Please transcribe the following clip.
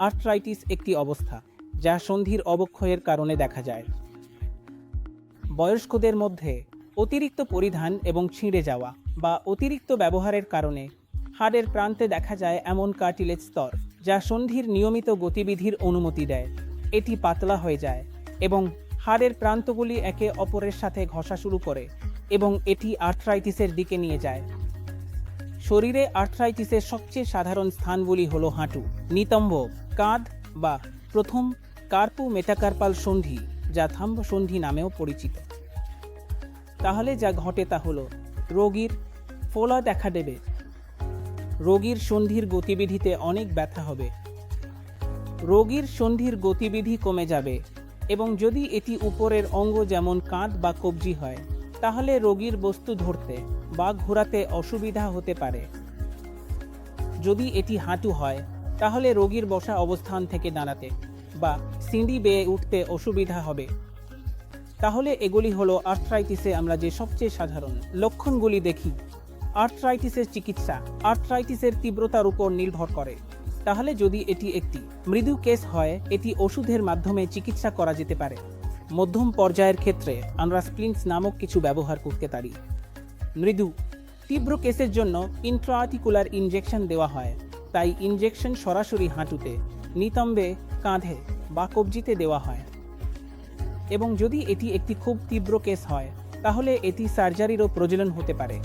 Arthritis একটি অবস্থা, যা সন্ধির অবক্ষয়ের কারণে দেখা যায়। বয়স্কদের মধ্যে অতিরিক্ত পরিধান এবং ছিঁড়ে যাওয়া বা অতিরিক্ত ব্যবহারের কারণে হাড়ের প্রান্তে দেখা যায় এমন কার্টিলেজ স্তর, যা সন্ধির নিয়মিত গতিবিধির অনুমতি দেয়। এটি পাতলা হয়ে যায় এবং হাড়ের প্রান্তগুলি একে অপরের সাথে ঘষা শুরু করে এবং এটি আর্থ্রাইটিসের দিকে নিয়ে যায়। শরীরে আর্থ্রাইটিসের সবচেয়ে সাধারণ স্থানগুলি হল হাঁটু, নিতম্ব, কাঁধ বা প্রথম কার্পু মেটাকার্পাল সন্ধি, যা থাম্ব সন্ধি নামেও পরিচিত। তাহলে যা ঘটে তা হলো, রোগীর ফোলা দেখা দেবে রোগীর সন্ধির গতিবিধিতে অনেক ব্যথা হবে। রোগীর সন্ধির গতিবিধি কমে যাবে এবং যদি এটি উপরের অঙ্গ যেমন কাঁধ বা কবজি হয়, তাহলে রোগীর বস্তু ধরতে বা ঘোরাতে অসুবিধা হতে পারে। যদি এটি হাঁটু হয়, তাহলে রোগীর বসা অবস্থান থেকে দাঁড়াতে বা সিঁড়ি বেয়ে উঠতে অসুবিধা হবে। তাহলে এগুলি হলো আর্থ্রাইটিসে আমরা যে সবচেয়ে সাধারণ লক্ষণগুলি দেখি। আর্থ্রাইটিসের চিকিৎসা আর্থ্রাইটিসের তীব্রতার উপর নির্ভর করে। তাহলে যদি এটি একটি মৃদু কেস হয়, এটি ওষুধের মাধ্যমে চিকিৎসা করা যেতে পারে। মধ্যম পর্যায়ের ক্ষেত্রে আমরা স্প্লিন্টস নামক কিছু ব্যবহার করতে পারি। মৃদু। তীব্র কেসের জন্য ইন্ট্রাআর্টিকুলার ইনজেকশন দেওয়া হয়। তাই ইনজেকশন সরাসরি হাঁটুতে, নিতম্বে কাঁধে বা কবজিতে দেওয়া হয়। এবং যদি এটি একটি খুব তীব্র কেস হয়, তাহলে এটি সার্জারিরও প্রয়োজন হতে পারে।